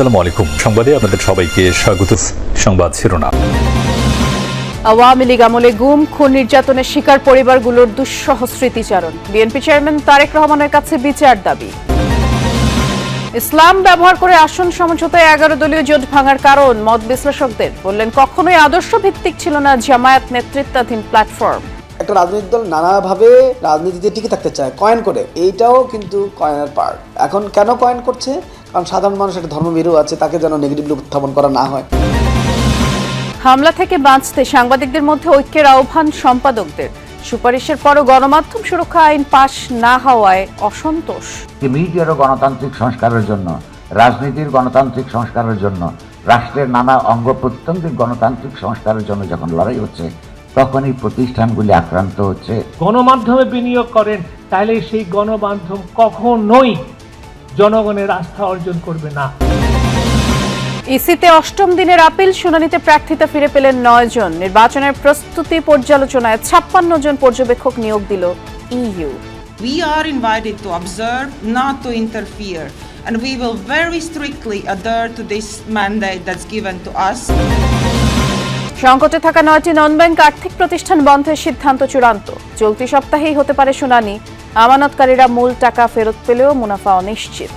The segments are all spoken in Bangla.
আসসালামু আলাইকুম। সংবাদে আপনাদের সবাইকে স্বাগত। সংবাদ শিরোনাম। আওয়ামী লীগ আমলে গুম খুন নির্যাতনের শিকার পরিবারগুলোর দুঃসহ স্মৃতিচারণ। বিএনপি চেয়ারম্যান তারেক রহমানের কাছে বিচার দাবি। ইসলাম ব্যবহার করে আসন সমঝোতায় এগারো দলীয় জোট ভাঙার কারণ মত বিশ্লেষকদের বললেন কখনোই আদর্শ ভিত্তিক ছিল না জামায়াত নেতৃত্বাধীন প্ল্যাটফর্ম। একটা রাজনৈতিক দল নানাভাবে রাজনীতিতে টিকে থাকতে চায় কয়েন করে। এইটাও কিন্তু কয়েনের পার্ট। এখন কেন কয়েন করছে? কারণ সাধারণ মানুষ একটা ধর্মভীরু আছে তাকে যেন নেগেটিভলি উত্থাপন করা না হয়। হামলা থেকে বাঁচতে সাংবাদিকদের মধ্যে ঐক্যের আহ্বান সম্পাদকদের। সুপারিশের পরও গণমাধ্যম সুরক্ষা আইন পাশ না হওয়ায় অসন্তোষ। যে মিডিয়ারও গণতান্ত্রিক সংস্কারের জন্য রাজনীতির গণতান্ত্রিক সংস্কারের জন্য রাষ্ট্রের নানা অঙ্গ প্রত্যঙ্গের গণতান্ত্রিক সংস্কারের জন্য যখন লড়াই হচ্ছে তখন এই প্রতিষ্ঠানগুলি আক্রান্ত হচ্ছে। গণমাধ্যমে বিনিয়োগ করেন তাহলে সেই গণমাধ্যম কখনোই জনগণের আস্থা অর্জন করবে না। ইসিতে অষ্টম দিনের আপিল শুনানিতে প্রার্থিতা ফিরে পেলেন নয় জন। নির্বাচনের প্রস্তুতি পর্যালোচনায় ছাপ্পান্ন জন পর্যবেক্ষক নিয়োগ দিল EU. We are invited to observe, not to interfere, and we will very strictly adhere to this mandate that's given to us. সংকটে থাকা নয়টি নন ব্যাংক আর্থিক প্রতিষ্ঠান বন্ধের সিদ্ধান্ত চূড়ান্ত। চলতি সপ্তাহেই হতে পারে শুনানি। আমানতকারীরা মূল টাকা ফেরত পেলেও মুনাফা অনিশ্চিত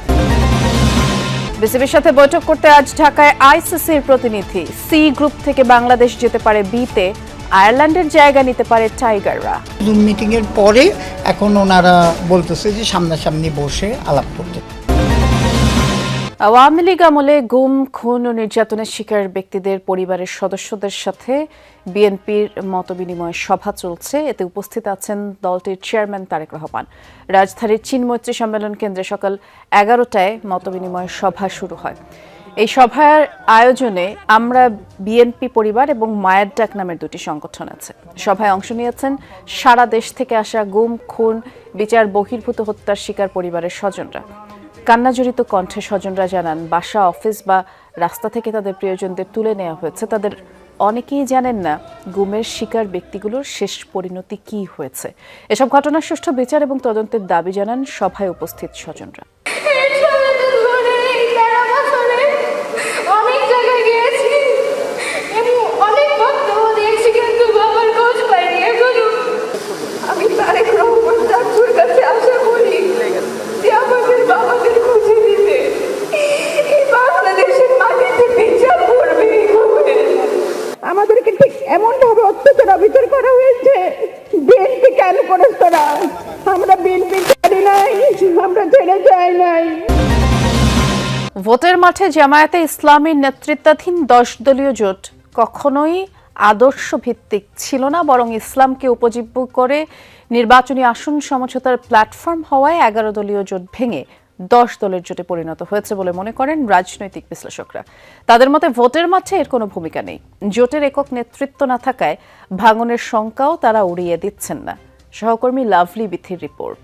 বিসিবির সাথে বৈঠক করতে আজ ঢাকায় আইসিসির প্রতিনিধি। সি গ্রুপ থেকে বাংলাদেশ যেতে পারে বিতে, আয়ারল্যান্ডের জায়গা নিতে পারে টাইগাররা। জুম মিটিংয়ের পরে এখন ওনারা বলতেছে যে সামনাসামনি বসে আলাপ করতে। আওয়ামী লীগ আমলে গুম, খুন ও নির্যাতনের শিকার ব্যক্তিদের পরিবারের সদস্যদের সাথে বিএনপির মতবিনিময় সভা চলছে। এতে উপস্থিত আছেন দলটির চেয়ারম্যান তারেক রহমান। রাজধানীর চীনমৈত্রী সম্মেলন কেন্দ্রে সকাল এগারোটায় মতবিনিময় সভা শুরু হয়। এই সভার আয়োজনে আমরা বিএনপি পরিবার এবং মায়ের ডাক নামের দুটি সংগঠন আছে। সভায় অংশ নিয়েছেন সারা দেশ থেকে আসা গুম, খুন, বিচার বহির্ভূত হত্যার শিকার পরিবারের স্বজনরা। কান্নাজড়িত কণ্ঠে স্বজনরা জানান, বাসা, অফিস বা রাস্তা থেকে তাদের প্রিয়জনদের তুলে নেওয়া হয়েছে। তাদের অনেকেই জানেন না গুমের শিকার ব্যক্তিগুলোর শেষ পরিণতি কি হয়েছে। এসব ঘটনার সুষ্ঠু বিচার এবং তদন্তের দাবি জানান সভায় উপস্থিত স্বজনরা। কেন করে তারা? আমরা বিএনপি ছাড়ি নাই, আমরা ছেড়ে যাই নাই। ভোটের মাঠে জামায়াতে ইসলামীর নেতৃত্বাধীন দশ দলীয় জোট কখনোই আদর্শ ভিত্তিক ছিল না, বরং ইসলামকে উপজীব্য করে নির্বাচনী আসন সমঝোতার প্ল্যাটফর্ম হওয়ায় এগারো দলীয় জোট ভেঙে দশ দলের জোটে পরিণত হয়েছে বলে মনে করেন রাজনৈতিক বিশ্লেষকরা। তাদের মতে ভোটের মাঠে এর কোনো ভূমিকা নেই। জোটের একক নেতৃত্ব না থাকায় ভাঙনের শঙ্কাও তারা উড়িয়ে দিচ্ছেন না। সহকর্মী লাভলি বিথির রিপোর্ট।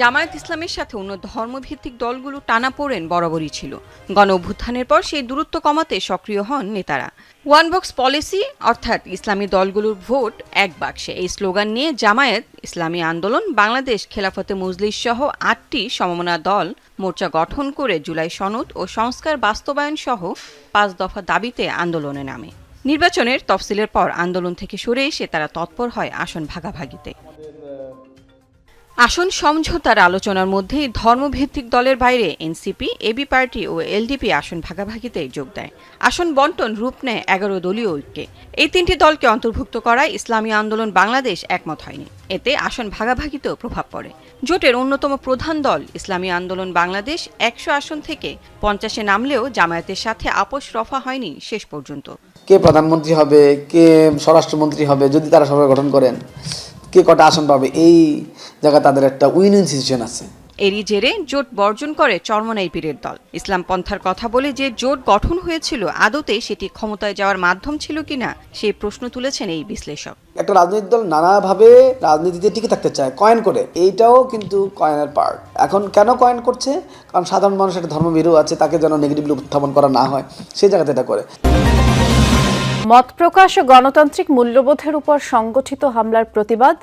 জামায়াত ইসলামের সাথে অন্য ধর্মভিত্তিক দলগুলো টানা পড়েন বরাবরই ছিল। গণ অভ্যুত্থানের পর সেই দূরত্ব কমাতে সক্রিয় হন নেতারা। ওয়ান বক্স পলিসি, অর্থাৎ ইসলামী দলগুলোর ভোট, এক বাক্সে। এই স্লোগান নিয়ে জামায়াত ইসলামী আন্দোলন, বাংলাদেশ খেলাফতে মজলিস সহ আটটি সমমনা দল মোর্চা গঠন করে জুলাই সনদ ও সংস্কার বাস্তবায়ন সহ পাঁচ দফা দাবিতে আন্দোলনে নামে। নির্বাচনের তফসিলের পর আন্দোলন থেকে সরে এসে তারা তৎপর হয় আসন ভাগাভাগিতে। আসন সমঝোতার আলোচনার মধ্যে ধর্মভিত্তিক দলের বাইরে এনসিপি এবি পার্টি ও এলডিপি আসন ভাগাভাগিতে যোগ দেয়। আসন বন্টন রূপ নেয় এগারো দলীয় ঐক্যে। এই তিনটি দলকে অন্তর্ভুক্ত করায় ইসলামী আন্দোলন বাংলাদেশ একমত হয়নি। এতে আসন ভাগাভাগিতেও প্রভাব পড়ে। জোটের অন্যতম প্রধান দল ইসলামী আন্দোলন বাংলাদেশ একশো আসন থেকে পঞ্চাশে নামলেও জামায়াতের সাথে আপোষ রফা হয়নি শেষ পর্যন্ত। কে প্রধানমন্ত্রী হবে, কে স্বরাষ্ট্রমন্ত্রী হবে যদি তারা সরকার গঠন করেন? কে কটা আসন পাবে? এই জায়গায় তাদের একটা উইন উইন সিচুয়েশন আছে। এরই জেরে জোট বর্জন করে চরমনাই পীরের দল। ইসলাম পন্থার কথা বলে যে জোট গঠন হয়েছিল আদতে সেটি ক্ষমতায় যাওয়ার মাধ্যম ছিল কিনা সেই প্রশ্ন তুলেছেন এই বিশ্লেষক। একটা রাজনৈতিক দল নানাভাবে রাজনীতিতে টিকে থাকতে চায় কয়েন করে। এইটাও কিন্তু কয়েনের পার্ট এখন কেন কয়েন করছে? কারণ সাধারণ মানুষ একটা ধর্মভীরু আছে তাকে যেন নেগেটিভলি উত্থাপন করা না হয় সেই জায়গাতে এটা করে। মত প্রকাশ ও গণতান্ত্রিক মূল্যবোধের উপর সংগঠিত হামলার প্রতিবাদ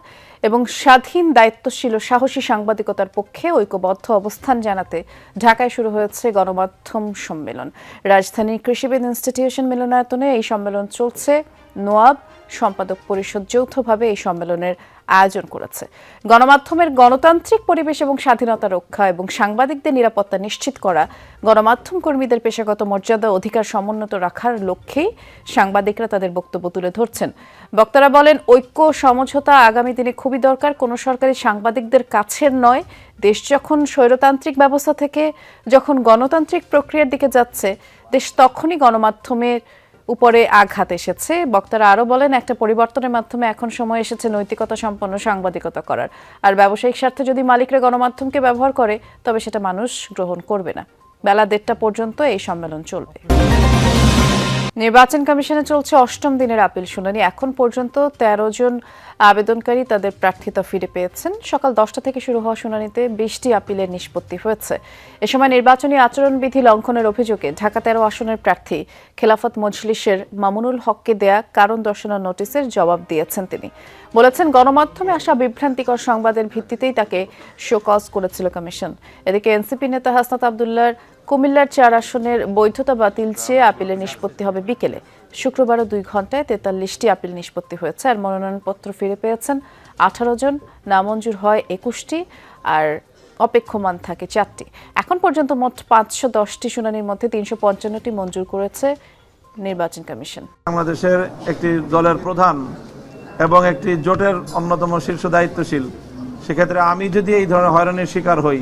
এবং স্বাধীন, দায়িত্বশীল ও সাহসী সাংবাদিকতার পক্ষে ঐক্যবদ্ধ অবস্থান জানাতে ঢাকায় শুরু হয়েছে গণমাধ্যম সম্মেলন। রাজধানীর কৃষিবিদ ইনস্টিটিউশন মিলনায়তনে এই সম্মেলন চলছে। নোয়াব সম্পাদক পরিষদ যৌথভাবে এই সম্মেলনের আয়োজন করেছে। গণমাধ্যমের গণতান্ত্রিক পরিবেশ এবং স্বাধীনতা রক্ষা এবং সাংবাদিকদের নিরাপত্তা নিশ্চিত করা, গণমাধ্যম কর্মীদের পেশাগত মর্যাদা অধিকার সমুন্নত রাখার লক্ষ্যেই সাংবাদিকরা তাদের বক্তব্য তুলে ধরছেন। বক্তারা বলেন, ঐক্য, সমঝোতা আগামী দিনে খুবই দরকার। কোনো সরকারি সাংবাদিকদের কাছের নয়। দেশ যখন স্বৈরতান্ত্রিক ব্যবস্থা থেকে যখন গণতান্ত্রিক প্রক্রিয়ার দিকে যাচ্ছে, দেশ তখনই গণমাধ্যমের উপরে আঘাত এসেছে। বক্তারা আরও বলেন, একটা পরিবর্তনের মাধ্যমে এখন সময় এসেছে নৈতিকতা সম্পন্ন সাংবাদিকতা করার। আর ব্যবসায়িক স্বার্থে যদি মালিকরা গণমাধ্যমকে ব্যবহার করে, তবে সেটা মানুষ গ্রহণ করবে না। বেলা দেড়টা পর্যন্ত এই সম্মেলন চলবে। নির্বাচন কমিশনে চলছে অষ্টম দিনের আপিল শুনানি। এখন পর্যন্ত তেরো জন আবেদনকারী তাদের প্রার্থিতা ফিরে পেয়েছেন। সকাল দশটা থেকে শুরু হওয়া শুনানিতে বিশটি আপিলের নিষ্পত্তি হয়েছে। এ সময় নির্বাচনী আচরণবিধি লঙ্ঘনের অভিযোগে ঢাকা তেরো আসনের প্রার্থী খেলাফত মজলিসের মামুনুল হককে দেয়া কারণ দর্শানোর নোটিশের জবাব দিয়েছেন তিনি। বলেছেন, গণমাধ্যমে আসা বিভ্রান্তিকর সংবাদের ভিত্তিতেই তাকে শোকজ করেছিল কমিশন। এদিকে এনসিপি নেতা হাসনাত আবদুল্লার কুমিল্লার চার আসনের বৈধতা বাতিল চেয়ে আপিলের নিষ্পত্তি হবে বিকেলে। শুক্রবারও দুই ঘন্টায় তেতাল্লিশটি আপিল নিষ্পত্তি হয়েছে আর মনোনয়নপত্র ফিরে পেয়েছেন আঠারো জন। নামঞ্জুর হয় একুশটি আর অপেক্ষমান থাকে চারটি। এখন পর্যন্ত মোট পাঁচশো দশটি শুনানির মধ্যে তিনশো পঞ্চান্নটি মঞ্জুর করেছে নির্বাচন কমিশন। বাংলাদেশের একটি দলের প্রধান এবং একটি জোটের অন্যতম শীর্ষ দায়িত্বশীল। সেক্ষেত্রে আমি যদি এই ধরনের হয়রানির শিকার হই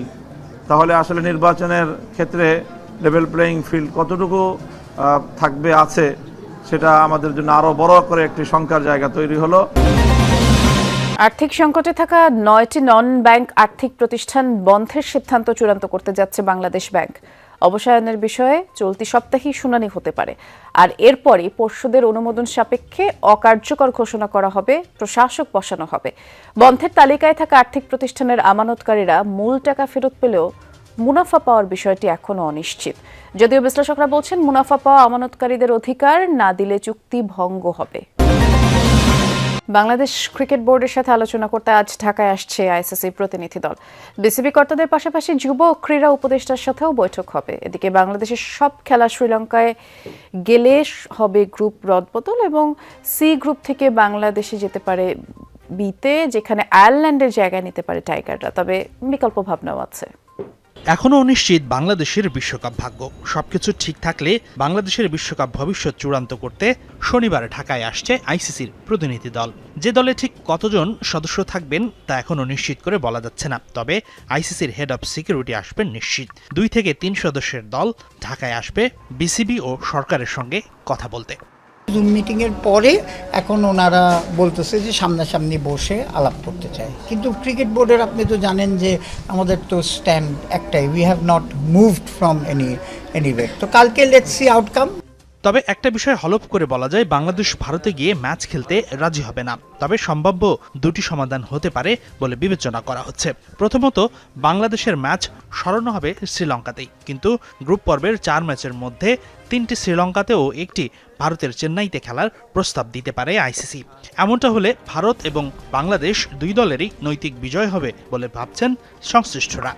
তাহলে আসলে নির্বাচনের ক্ষেত্রে লেভেল প্লেয়িং ফিল্ড কতটুকু থাকবে, আছে, সেটা আমাদের জন্য আরও বড় করে একটি সংখ্যার জায়গা তৈরি হলো। আর্থিক সংকটে থাকা নয়টি নন ব্যাংক আর্থিক প্রতিষ্ঠান বন্ধের সিদ্ধান্ত চূড়ান্ত করতে যাচ্ছে বাংলাদেশ ব্যাংক। অবসায়নের বিষয়ে চলতি সপ্তাহেই শুনানি হতে পারে। আর এরপরই পর্ষদের অনুমোদন সাপেক্ষে অকার্যকর ঘোষণা করা হবে, প্রশাসক বসানো হবে। বন্ধের তালিকায় থাকা আর্থিক প্রতিষ্ঠানের আমানতকারীরা মূল টাকা ফেরত পেলেও মুনাফা পাওয়ার বিষয়টি এখনও অনিশ্চিত। যদিও বিশ্লেষকরা বলছেন, মুনাফা পাওয়া আমানতকারীদের অধিকার না দিলে চুক্তি ভঙ্গ হবে। বাংলাদেশ ক্রিকেট বোর্ডের সাথে আলোচনা করতে আজ ঢাকায় আসছে আইসিসি প্রতিনিধি দল। বিসিবি কর্তাদের পাশাপাশি যুব ক্রীড়া উপদেষ্টার সাথেও বৈঠক হবে। এদিকে বাংলাদেশের সব খেলা শ্রীলঙ্কায় গেলে হবে গ্রুপ রদবদল এবং সি গ্রুপ থেকে বাংলাদেশে যেতে পারে বিতে, যেখানে আয়ারল্যান্ডের জায়গা নিতে পারে টাইগাররা। তবে বিকল্প ভাবনাও আছে। এখনও অনিশ্চিত বাংলাদেশের বিশ্বকাপ ভাগ্য। সবকিছু ঠিক থাকলে বাংলাদেশের বিশ্বকাপ ভবিষ্যৎ চূড়ান্ত করতে শনিবার ঢাকায় আসছে আইসিসির প্রতিনিধি দল। যে দলে ঠিক কতজন সদস্য থাকবেন তা এখনও নিশ্চিত করে বলা যাচ্ছে না, তবে আইসিসির হেড অব সিকিউরিটি আসবেন নিশ্চিত। দুই থেকে তিন সদস্যের দল ঢাকায় আসবে বিসিবি ও সরকারের সঙ্গে কথা বলতে। জুম মিটিংয়ের পরে এখন ওনারা বলতেছে যে সামনাসামনি বসে আলাপ করতে চায়। কিন্তু ক্রিকেট বোর্ডের আপনি তো জানেন যে আমাদের তো স্ট্যান্ড একটাই। We have not moved from any anyway তো কালকে লেটস সি আউটকাম তবে একটা বিষয় হলপ করে বলা যায়, বাংলাদেশ ভারতে গিয়ে ম্যাচ খেলতে রাজি হবে না। তবে সম্ভাব্য দুটি সমাধান হতে পারে বলে বিবেচনা করা হচ্ছে। প্রথমত, বাংলাদেশের ম্যাচ সরানো হবে শ্রীলঙ্কাতেই। কিন্তু গ্রুপ পর্বের চার ম্যাচের মধ্যে তিনটি শ্রীলঙ্কাতেও একটি ভারতের চেন্নাইতে খেলার প্রস্তাব দিতে পারে আইসিসি। এমনটা হলে ভারত এবং বাংলাদেশ দুই দলেরই নৈতিক বিজয় হবে বলে ভাবছেন সংশ্লিষ্টরা।